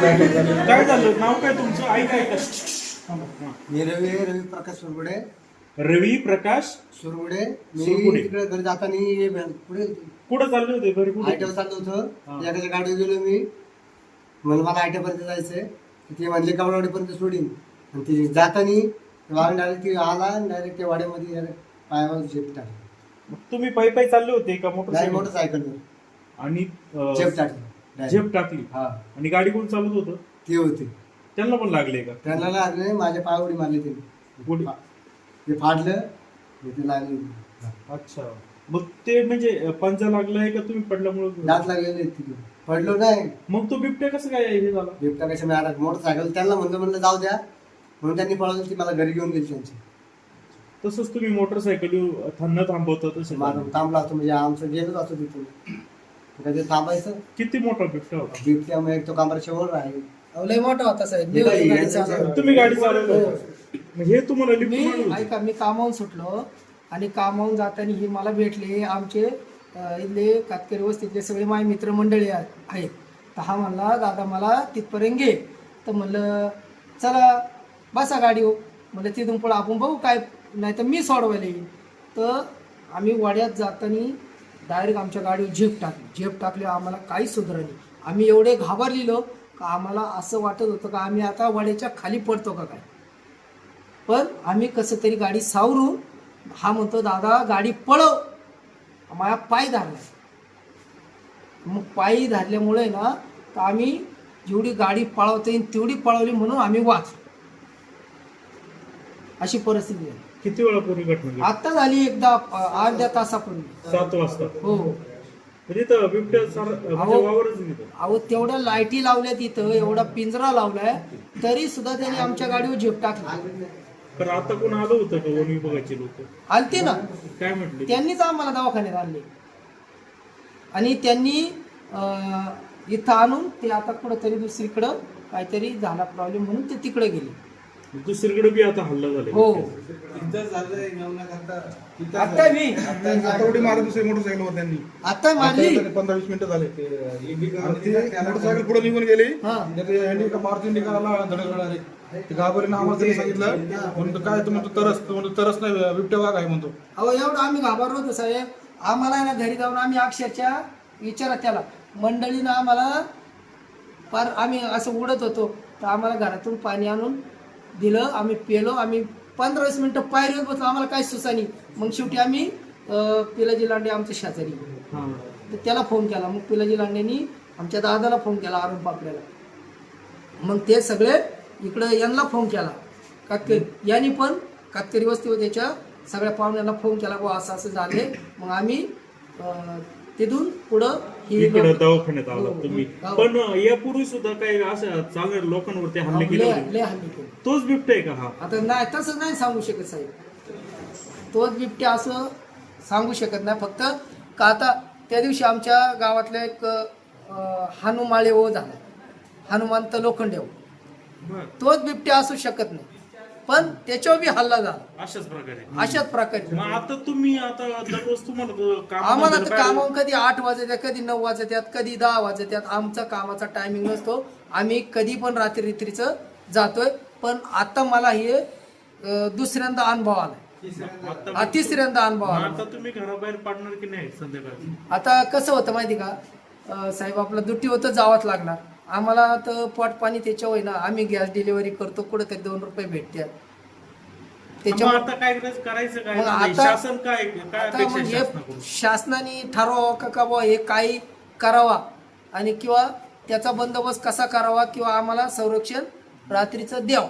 काय झालं? नाव काय तुमचं? आई काय का मी रवी रवी प्रकाश सुरगुडे. रवी प्रकाश सुरगुडे. मी सुरगुडे. तिकडे घरी जाताना पुढे कुठं चालले होते? घरी कुठे? आयटीवर चाललो हा. होतो एकाच्या गाडीवर गेलो मी. म्हणलं मला आयटी पर्यंत जायचंय. ती म्हणली कमळवाडीपर्यंत सोडीन. आणि ती जाताना वाघ डायरेक्ट ती आला आणि डायरेक्ट त्या वाड्यामध्ये direct पायावर झेप टाकली. तुम्ही पायी पायी चालले होते का नाही मोटर मोटरसायकलवर आणि अं, झेप टाकली. झेप टाकली. हा. आणि गाडी कोण चालत होतं? ती होती. त्यांना पण लागले का? त्यांना लागले माझ्या पायावडी मारली तिने उडी- ते फाडलं ते लागले. अच्छा. मग ते म्हणजे पंजा लागलाय का तुम्ही पडल्यामुळे? दात लागलेले तिथे पडलो नाही. मग तो बिबट्या कसं काय हे झाला? बिबटा कशा मिळाला मोटरसायकल. त्यांना म्हणलं म्हणलं जाऊ द्या. म्हणून त्यांनी पळवलं ती मला घरी घेऊन गेली त्यांची. तसंच तुम्ही मोटरसायकल थांबणं थांबवता तसं. माझं थांबला असतो म्हणजे आमचं गेलोच असतो तिथून. कधी थांबायचं? किती मोठा बिबट्या होता? बिबट्यामुळे एक तो कांबरा शेवळ आहे अहो, लय मोठा होता साहेब. मी होतो गाडी चालवत. तुम्ही गाडी चालवलं मग हे तुम्हाला लिफ्ट मी होतं? ऐका मी कामावून सुटलो आणि कामावून जाताना हे मला भेटले. आमचे अं, इथले कातकरी वस्तीतले सगळे माझे मित्रमंडळी आ- आहेत. तर हा म्हणला दादा मला तिथपर्यंत घे. तर म्हणलं चला बसा गाडी. हो म्हणलं तिथून पुढं आपण बघू काय नाही तर मी सोडवायला येईल तर आम्ही वाड्यात जाताना डायरेक्ट आमच्या गाडीवर झेप टाकली. झेप टाकली आम्हाला काहीच सुधारलं नाही. आम्ही एवढे घाबरलेलो का आम्हाला असं वाटत होतं का आम्ही आता वाड्याच्या खाली पडतो का काय? पण आम्ही कसं तरी गाडी सावरून हा म्हणतो दादा गाडी पळव. माझा पाय धरला. मग पायी धरल्यामुळे ना तर आम्ही जेवढी गाडी पळवता येईल तेवढी पळवली म्हणून आम्ही वाचलो. अशी परिस्थिती आहे किती वेळापूर्वी घटना घडली? आता झाली एकदा अर्ध्या तासापूर्वी. सात वाजता. हो. म्हणजे इथं बिबट्या सार म्हणजे अहो. वावरच नाही इथं. अहो तेवढ्या लाईटी लावल्या तिथं एवढा पिंजरा लावलाय तरी सुद्धा त्यांनी आमच्या गाडीवर झेप टाकली. आता कोण आलं होतं का वन विभागाचे लोक? आलते ना. काय म्हटले? त्यांनीच आम्हाला दवाखान्यात आणले. आणि त्यांनी अं, इथं आणून ते आता कुठंतरी दुसरीकडं काहीतरी झाला प्रॉब्लेम म्हणून ते तिकडे गेले. दुसरीकडे बी आता हल्ला झाला हो. आता मी. आता उडी मारत दुसरी मोटरसायकलवर त्यांनी. आता मारली. आता पंधरा वीस मिनिटं झाले मोटरसायकल पुढे निघून गेली. हा. हँडिका मारुती धडक आले ते घाबरीने आम्हाला त्यांनी सांगितलं म्हणतो काय तू म्हणतो तरस तू म्हणतो तरस नाही बिबट्या वाघ आहे म्हणतो. अहो एवढं आम्ही घाबरलो होतो साहेब. आम्हाला ना घरी जाऊन आम्ही अक्षरशः विचारा त्याला. मंडळीनं आम्हाला फार आम्ही असं उडत होतो. तर आम्हाला घरातून पाणी आणून दिलं आम्ही पेलो आम्ही पंधरा वीस मिनटं पायरीवर बसलो आम्हाला काही सुसानी मग शेवटी आम्ही पिलाजी लांडे आमच्या शेजारी. तर त्याला फोन केला. मग पिलाजी लांडेनी आमच्या दादाला फोन केला अरुण पापड्याला मग ते सगळे इकडं यांना फोन केला. कातकरी यांनी पण कातकरी वस्ती व त्याच्या सगळ्या पाहुण्यांना फोन केला बुवा असं असं झाले. मग आम्ही तिथून पुढं ही इकडे दवाखान्यात आला हो, तुम्ही. हो. पण यापूर्वी सुद्धा काही असं चालणाऱ्या लोकांवरती हल्ले केले लय होते. लय हल्ली केले. तोच बिबट्या आहे का हा? आता नाही तसं नाही सांगू शकत साहेब. तोच बिबट्या असं सांगू शकत नाही. फक्त का आता त्या दिवशी आमच्या गावातला एक अं, हनुमाळे ओ झाला. हनुमंत लोखंडे ओ. तोच बिबट्या असू शकत नाही. पण त्याच्यावर बी हल्ला झाला. अशाच प्रकारे. अशाच प्रकारे. मग आता तुम्ही आता दररोज तुम्हाला कामामध्ये आम्हाला तर कामावून कधी आठ वाजत्यात कधी नऊ वाजत्यात कधी दहा वाजत्यात. आमचा कामाचा टायमिंग नसतो. आम्ही कधी पण रात्री रात्रीचं जातोय. पण आता मला हे अं, दुसऱ्यांदा अनुभव आता हा, तिसऱ्यांदा अनुभव आला आता तुम्ही घराबाहेर पाडणार की नाही संध्याकाळी आता कसं होतं माहिती का? अं, साहेब आपलं दुट्टी होतं जावंच लागणार. आम्हाला तर पोट पाणी त्याच्या होईना. आम्ही गॅस डिलिव्हरी करतो कुठेतरी दोन रुपये भेटतात. त्याच्यामुळे आता काय करायचं करायचं काय? मग नाही? आता- शासन काय काय आता अपेक्षा मग आहे हे शासनाकडून? शासनाने ठरवावं का का बुवा हे काही करावा. आणि किंवा त्याचा बंदोबस्त कसा करावा किंवा आम्हाला संरक्षण रात्रीचं द्यावं.